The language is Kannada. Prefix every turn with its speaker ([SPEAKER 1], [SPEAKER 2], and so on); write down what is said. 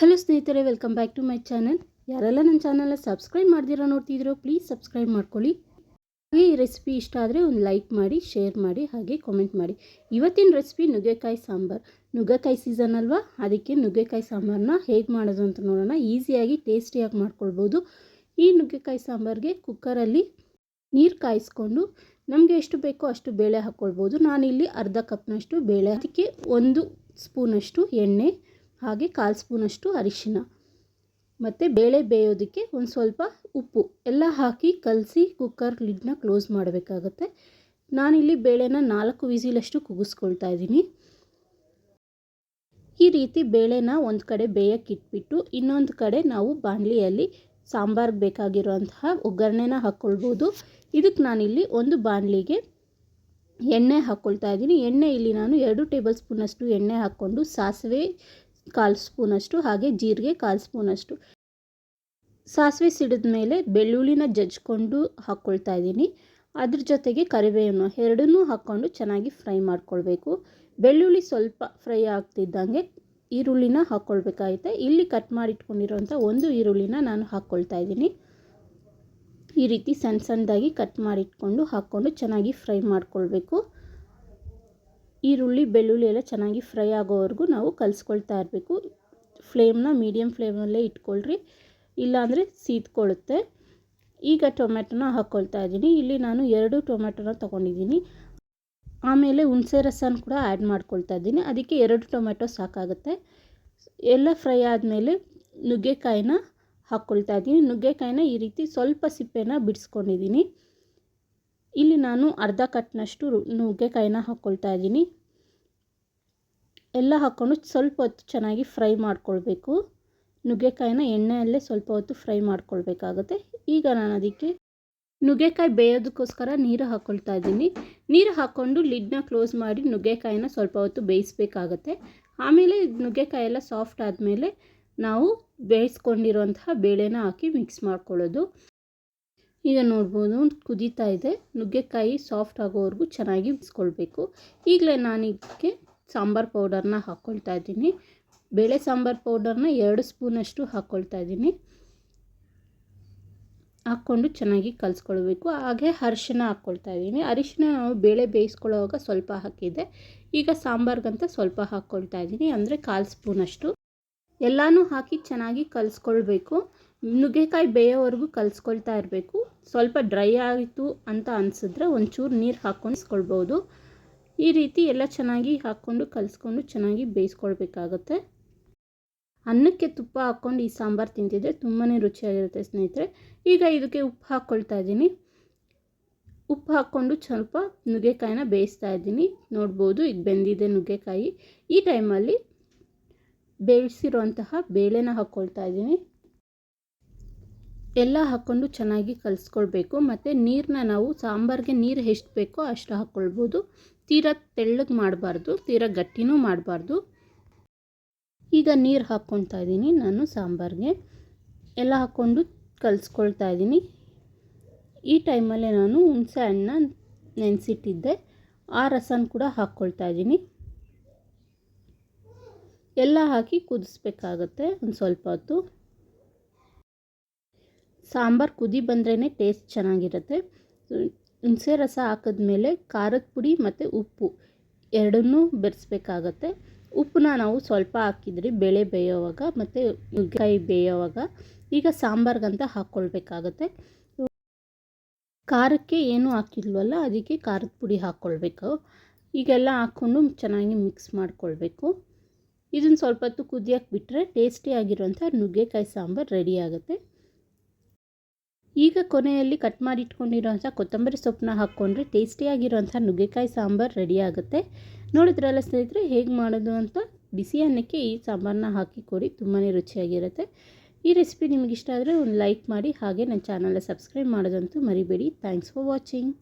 [SPEAKER 1] ಹಲೋ ಸ್ನೇಹಿತರೆ welcome back to my channel ಯಾರೆಲ್ಲ ನನ್ನ ಚಾನಲ್ನ ಸಬ್ಸ್ಕ್ರೈಬ್ ಮಾಡ್ದಿರೋ ನೋಡ್ತಿದ್ರು ಪ್ಲೀಸ್ ಸಬ್ಸ್ಕ್ರೈಬ್ ಮಾಡ್ಕೊಳ್ಳಿ. ಹಾಗೆ ಈ ರೆಸಿಪಿ ಇಷ್ಟ ಆದರೆ ಒಂದು ಲೈಕ್ ಮಾಡಿ ಶೇರ್ ಮಾಡಿ, ಹಾಗೆ ಕಾಮೆಂಟ್ ಮಾಡಿ. ಇವತ್ತಿನ ರೆಸಿಪಿ ನುಗ್ಗೆಕಾಯಿ ಸಾಂಬಾರು. ನುಗ್ಗೆಕಾಯಿ ಸೀಸನ್ ಅಲ್ವಾ? ಅದಕ್ಕೆ ನುಗ್ಗೆಕಾಯಿ ಸಾಂಬಾರನ್ನ ಹೇಗೆ ಮಾಡೋದು ಅಂತ ನೋಡೋಣ. ಈಸಿಯಾಗಿ ಟೇಸ್ಟಿಯಾಗಿ ಮಾಡ್ಕೊಳ್ಬೋದು. ಈ ನುಗ್ಗೆಕಾಯಿ ಸಾಂಬಾರಿಗೆ ಕುಕ್ಕರಲ್ಲಿ ನೀರು ಕಾಯಿಸ್ಕೊಂಡು ನಮಗೆ ಎಷ್ಟು ಬೇಕೋ ಅಷ್ಟು ಬೇಳೆ ಹಾಕ್ಕೊಳ್ಬೋದು ನಾನಿಲ್ಲಿ ಅರ್ಧ ಕಪ್ನಷ್ಟು ಬೇಳೆ ಅದಕ್ಕೆ ಒಂದು ಸ್ಪೂನಷ್ಟು ಎಣ್ಣೆ ಹಾಗೆ ಕಾಲು ಸ್ಪೂನಷ್ಟು ಅರಿಶಿನ. ಮತ್ತು ಬೇಳೆ ಬೇಯೋದಕ್ಕೆ ಒಂದು ಸ್ವಲ್ಪ ಉಪ್ಪು. ಎಲ್ಲ ಹಾಕಿ ಕಲಸಿ ಕುಕ್ಕರ್ ಲಿಡ್ನ ಕ್ಲೋಸ್ ಮಾಡಬೇಕಾಗತ್ತೆ. ನಾನಿಲ್ಲಿ ಬೇಳೆನ ನಾಲ್ಕು ವಿಸಿಲಷ್ಟು ಕುಗಿಸ್ಕೊಳ್ತಾ ಇದ್ದೀನಿ. ಈ ರೀತಿ ಬೇಳೆನ ಒಂದು ಕಡೆ ಬೇಯಕ್ಕೆ ಇಟ್ಬಿಟ್ಟು ಇನ್ನೊಂದು ಕಡೆ ನಾವು ಬಾಣಲಿಯಲ್ಲಿ ಸಾಂಬಾರ್ಗೆ ಬೇಕಾಗಿರುವಂತಹ ಒಗ್ಗರಣೆನ ಹಾಕ್ಕೊಳ್ಬೋದು ಇದಕ್ಕೆ ನಾನಿಲ್ಲಿ ಒಂದು ಬಾಣಲಿಗೆ ಎಣ್ಣೆ ಹಾಕ್ಕೊಳ್ತಾ ಇದ್ದೀನಿ. ಎಣ್ಣೆ ಇಲ್ಲಿ ನಾನು ಎರಡು ಟೇಬಲ್ ಸ್ಪೂನಷ್ಟು ಎಣ್ಣೆ ಹಾಕ್ಕೊಂಡು ಸಾಸಿವೆ ಕಾಲು ಸ್ಪೂನಷ್ಟು, ಹಾಗೆ ಜೀರಿಗೆ ಕಾಲು ಸ್ಪೂನಷ್ಟು. ಸಾಸಿವೆ ಸಿಡಿದ ಮೇಲೆ ಬೆಳ್ಳುಳ್ಳಿನ ಜಜ್ಕೊಂಡು ಹಾಕ್ಕೊಳ್ತಾ ಇದ್ದೀನಿ. ಅದ್ರ ಜೊತೆಗೆ ಕರಿಬೇವನ್ನು ಎರಡನ್ನೂ ಹಾಕ್ಕೊಂಡು ಚೆನ್ನಾಗಿ ಫ್ರೈ ಮಾಡ್ಕೊಳ್ಬೇಕು. ಬೆಳ್ಳುಳ್ಳಿ ಸ್ವಲ್ಪ ಫ್ರೈ ಆಗ್ತಿದ್ದಂಗೆ ಈರುಳ್ಳಿನ ಹಾಕ್ಕೊಳ್ಬೇಕಾಗುತ್ತೆ ಇಲ್ಲಿ ಕಟ್ ಮಾಡಿಟ್ಕೊಂಡಿರೋಂಥ ಒಂದು ಈರುಳ್ಳಿನ ನಾನು ಹಾಕ್ಕೊಳ್ತಾ ಇದ್ದೀನಿ. ಈ ರೀತಿ ಸಣ್ಣ ಸಣ್ಣದಾಗಿ ಕಟ್ ಮಾಡಿಟ್ಕೊಂಡು ಹಾಕ್ಕೊಂಡು ಚೆನ್ನಾಗಿ ಫ್ರೈ ಮಾಡ್ಕೊಳ್ಬೇಕು. ಈರುಳ್ಳಿ, ಬೆಳ್ಳುಳ್ಳಿ ಎಲ್ಲ ಚೆನ್ನಾಗಿ ಫ್ರೈ ಆಗೋವರೆಗೂ ನಾವು ಕಲಿಸ್ಕೊಳ್ತಾ ಇರಬೇಕು. ಫ್ಲೇಮ್ನ ಮೀಡಿಯಮ್ ಫ್ಲೇಮಲ್ಲೇ ಇಟ್ಕೊಳ್ರಿ. ಇಲ್ಲಾಂದರೆ ಸೀತ್ಕೊಳ್ಳುತ್ತೆ ಈಗ ಟೊಮೆಟೊನ ಹಾಕ್ಕೊಳ್ತಾ ಇದ್ದೀನಿ. ಇಲ್ಲಿ ನಾನು ಎರಡು ಟೊಮೆಟೊನ ತೊಗೊಂಡಿದ್ದೀನಿ. ಆಮೇಲೆ ಹುಣಸೆ ರಸನ ಕೂಡ ಆ್ಯಡ್ ಮಾಡ್ಕೊಳ್ತಾ ಇದ್ದೀನಿ. ಅದಕ್ಕೆ ಎರಡು ಟೊಮೆಟೊ ಸಾಕಾಗುತ್ತೆ. ಎಲ್ಲ ಫ್ರೈ ಆದಮೇಲೆ ನುಗ್ಗೆಕಾಯಿನ ಹಾಕ್ಕೊಳ್ತಾ ಇದ್ದೀನಿ. ನುಗ್ಗೆಕಾಯಿನ ಈ ರೀತಿ ಸ್ವಲ್ಪ ಸಿಪ್ಪೆನ ಬಿಡಿಸ್ಕೊಂಡಿದ್ದೀನಿ. ಇಲ್ಲಿ ನಾನು ಅರ್ಧ ಕಟ್ನಷ್ಟು ನುಗ್ಗೆಕಾಯಿನ ಹಾಕ್ಕೊಳ್ತಾ ಇದ್ದೀನಿ. ಎಲ್ಲ ಹಾಕ್ಕೊಂಡು ಸ್ವಲ್ಪ ಹೊತ್ತು ಚೆನ್ನಾಗಿ ಫ್ರೈ ಮಾಡ್ಕೊಳ್ಬೇಕು. ನುಗ್ಗೆಕಾಯಿನ ಎಣ್ಣೆಯಲ್ಲೇ ಸ್ವಲ್ಪ ಹೊತ್ತು ಫ್ರೈ ಮಾಡ್ಕೊಳ್ಬೇಕಾಗುತ್ತೆ. ಈಗ ನಾನು ಅದಕ್ಕೆ ನುಗ್ಗೆಕಾಯಿ ಬೇಯೋದಕ್ಕೋಸ್ಕರ ನೀರು ಹಾಕ್ಕೊಳ್ತಾ ಇದ್ದೀನಿ. ನೀರು ಹಾಕ್ಕೊಂಡು ಲಿಡ್ನ ಕ್ಲೋಸ್ ಮಾಡಿ ನುಗ್ಗೆಕಾಯಿನ ಸ್ವಲ್ಪ ಹೊತ್ತು ಬೇಯಿಸ್ಬೇಕಾಗತ್ತೆ. ಆಮೇಲೆ ನುಗ್ಗೆಕಾಯಿ ಎಲ್ಲ ಸಾಫ್ಟ್ ಆದಮೇಲೆ ನಾವು ಬೇಯಿಸ್ಕೊಂಡಿರುವಂತಹ ಬೇಳೆನ ಹಾಕಿ ಮಿಕ್ಸ್ ಮಾಡ್ಕೊಳ್ಳೋದು. ಈಗ ನೋಡ್ಬೋದು, ಕುದೀತಾ ಇದೆ. ನುಗ್ಗೆಕಾಯಿ ಸಾಫ್ಟ್ ಆಗೋವರೆಗೂ ಚೆನ್ನಾಗಿ ಬಿಸ್ಕೊಳ್ಬೇಕು ಈಗಲೇ ನಾನು ಇದಕ್ಕೆ ಸಾಂಬಾರು ಪೌಡರ್ನ ಹಾಕ್ಕೊಳ್ತಾ ಇದ್ದೀನಿ. ಬೇಳೆ ಸಾಂಬಾರು ಪೌಡರ್ನ ಎರಡು ಸ್ಪೂನಷ್ಟು ಹಾಕ್ಕೊಳ್ತಾ ಇದ್ದೀನಿ. ಹಾಕ್ಕೊಂಡು ಚೆನ್ನಾಗಿ ಕಲಿಸ್ಕೊಳ್ಬೇಕು. ಹಾಗೆ ಅರಿಶಿನ ಹಾಕ್ಕೊಳ್ತಾ ಇದ್ದೀನಿ. ಅರಿಶಿನ ನಾವು ಬೇಳೆ ಬೇಯಿಸ್ಕೊಳ್ಳೋವಾಗ ಸ್ವಲ್ಪ ಹಾಕಿದ್ದೆ ಈಗ ಸಾಂಬಾರ್ಗಂತ ಸ್ವಲ್ಪ ಹಾಕ್ಕೊಳ್ತಾ ಇದ್ದೀನಿ. ಅಂದರೆ ಕಾಲು ಸ್ಪೂನಷ್ಟು. ಎಲ್ಲನೂ ಹಾಕಿ ಚೆನ್ನಾಗಿ ಕಲಿಸ್ಕೊಳ್ಬೇಕು. ನುಗ್ಗೆಕಾಯಿ ಬೇಯೋವರೆಗೂ ಕಲಿಸ್ಕೊಳ್ತಾ ಇರಬೇಕು. ಸ್ವಲ್ಪ ಡ್ರೈ ಆಯಿತು ಅಂತ ಅನಿಸಿದ್ರೆ ಒಂಚೂರು ನೀರು ಹಾಕ್ಕೊಂಡಿಸ್ಕೊಳ್ಬೋದು ಈ ರೀತಿ ಎಲ್ಲ ಚೆನ್ನಾಗಿ ಹಾಕ್ಕೊಂಡು ಕಲಿಸ್ಕೊಂಡು ಚೆನ್ನಾಗಿ ಬೇಯಿಸ್ಕೊಳ್ಬೇಕಾಗತ್ತೆ. ಅನ್ನಕ್ಕೆ ತುಪ್ಪ ಹಾಕ್ಕೊಂಡು ಈ ಸಾಂಬಾರು ತಿಂತಿದ್ರೆ ತುಂಬಾ ರುಚಿಯಾಗಿರುತ್ತೆ ಸ್ನೇಹಿತರೆ. ಈಗ ಇದಕ್ಕೆ ಉಪ್ಪು ಹಾಕ್ಕೊಳ್ತಾ ಇದ್ದೀನಿ. ಉಪ್ಪು ಹಾಕ್ಕೊಂಡು ಸ್ವಲ್ಪ ನುಗ್ಗೆಕಾಯಿನ ಬೇಯಿಸ್ತಾ ಇದ್ದೀನಿ. ನೋಡ್ಬೋದು ಈಗ ಬೆಂದಿದೆ ನುಗ್ಗೆಕಾಯಿ. ಈ ಟೈಮಲ್ಲಿ ಬೇಯಿಸಿರುವಂತಹ ಬೇಳೆನ ಹಾಕ್ಕೊಳ್ತಾ ಇದ್ದೀನಿ. ಎಲ್ಲ ಹಾಕ್ಕೊಂಡು ಚೆನ್ನಾಗಿ ಕಲಿಸ್ಕೊಳ್ಬೇಕು. ಮತ್ತು ನೀರನ್ನ ನಾವು ಸಾಂಬಾರಿಗೆ ನೀರು ಎಷ್ಟು ಬೇಕೋ ಅಷ್ಟು ಹಾಕ್ಕೊಳ್ಬೋದು. ತೀರಾ ತೆಳ್ಳಗೆ ಮಾಡಬಾರ್ದು, ತೀರಾ ಗಟ್ಟಿನೂ ಮಾಡಬಾರ್ದು. ಈಗ ನೀರು ಹಾಕ್ಕೊಳ್ತಾ ಇದ್ದೀನಿ ನಾನು ಸಾಂಬಾರಿಗೆ. ಎಲ್ಲ ಹಾಕ್ಕೊಂಡು ಕಲಿಸ್ಕೊಳ್ತಾ ಇದ್ದೀನಿ. ಈ ಟೈಮಲ್ಲೇ ನಾನು ಹುಣಸೆ ಹಣ್ಣ ನೆನೆಸಿಟ್ಟಿದ್ದೆ. ಆ ರಸನ ಕೂಡ ಹಾಕ್ಕೊಳ್ತಾ ಇದ್ದೀನಿ. ಎಲ್ಲ ಹಾಕಿ ಕುದಿಸ್ಬೇಕಾಗತ್ತೆ ಒಂದು ಸ್ವಲ್ಪ ಹೊತ್ತು. ಸಾಂಬಾರು ಕುದಿ ಬಂದ್ರೇ ಟೇಸ್ಟ್ ಚೆನ್ನಾಗಿರುತ್ತೆ. ಹುಣಸೆ ರಸ ಹಾಕಿದ್ಮೇಲೆ ಖಾರದ ಪುಡಿ ಮತ್ತು ಉಪ್ಪು ಎರಡನ್ನೂ ಬೆರೆಸ್ಬೇಕಾಗತ್ತೆ. ಉಪ್ಪನ್ನ ನಾವು ಸ್ವಲ್ಪ ಹಾಕಿದ್ರಿ ಬೇಳೆ ಬೇಯೋವಾಗ ಮತ್ತು ನುಗ್ಗೆಕಾಯಿ ಬೇಯೋವಾಗ ಈಗ ಸಾಂಬಾರ್ಗಂತ ಹಾಕ್ಕೊಳ್ಬೇಕಾಗತ್ತೆ ಖಾರಕ್ಕೆ ಏನೂ ಹಾಕಿಲ್ವಲ್ಲ ಅದಕ್ಕೆ ಖಾರದ ಪುಡಿ ಹಾಕ್ಕೊಳ್ಬೇಕು ಈಗೆಲ್ಲ ಹಾಕ್ಕೊಂಡು ಚೆನ್ನಾಗಿ ಮಿಕ್ಸ್ ಮಾಡ್ಕೊಳ್ಬೇಕು. ಇದನ್ನು ಸ್ವಲ್ಪ ಹೊತ್ತು ಕುದಿಯಕ್ಕೆ ಬಿಟ್ಟರೆ ಟೇಸ್ಟಿಯಾಗಿರುವಂಥ ನುಗ್ಗೆಕಾಯಿ ಸಾಂಬಾರು ರೆಡಿ ಆಗುತ್ತೆ. ಈಗ ಕೊನೆಯಲ್ಲಿ ಕಟ್ ಮಾಡಿ ಇಟ್ಕೊಂಡಿರೋಂಥ ಕೊತ್ತಂಬರಿ ಸೊಪ್ಪನ್ನ ಹಾಕ್ಕೊಂಡ್ರೆ ಟೇಸ್ಟಿಯಾಗಿರೋಂಥ ನುಗ್ಗೆಕಾಯಿ ಸಾಂಬಾರು ರೆಡಿ ಆಗುತ್ತೆ. ನೋಡಿದ್ರಲ್ಲ ಸ್ನೇಹಿತರೆ, ಹೇಗೆ ಮಾಡೋದು ಅಂತ ಬಿಸಿ ಅನ್ನಕ್ಕೆ ಈ ಸಾಂಬಾರನ್ನ ಹಾಕಿ ಕೊಡಿ ತುಂಬಾ ರುಚಿಯಾಗಿರುತ್ತೆ. ಈ ರೆಸಿಪಿ ನಿಮಗಿಷ್ಟ ಆದರೆ ಒಂದು ಲೈಕ್ ಮಾಡಿ, ಹಾಗೆ ನನ್ನ ಚಾನಲ್ನ ಸಬ್ಸ್ಕ್ರೈಬ್ ಮಾಡೋದಂತೂ ಮರಿಬೇಡಿ. Thanks for watching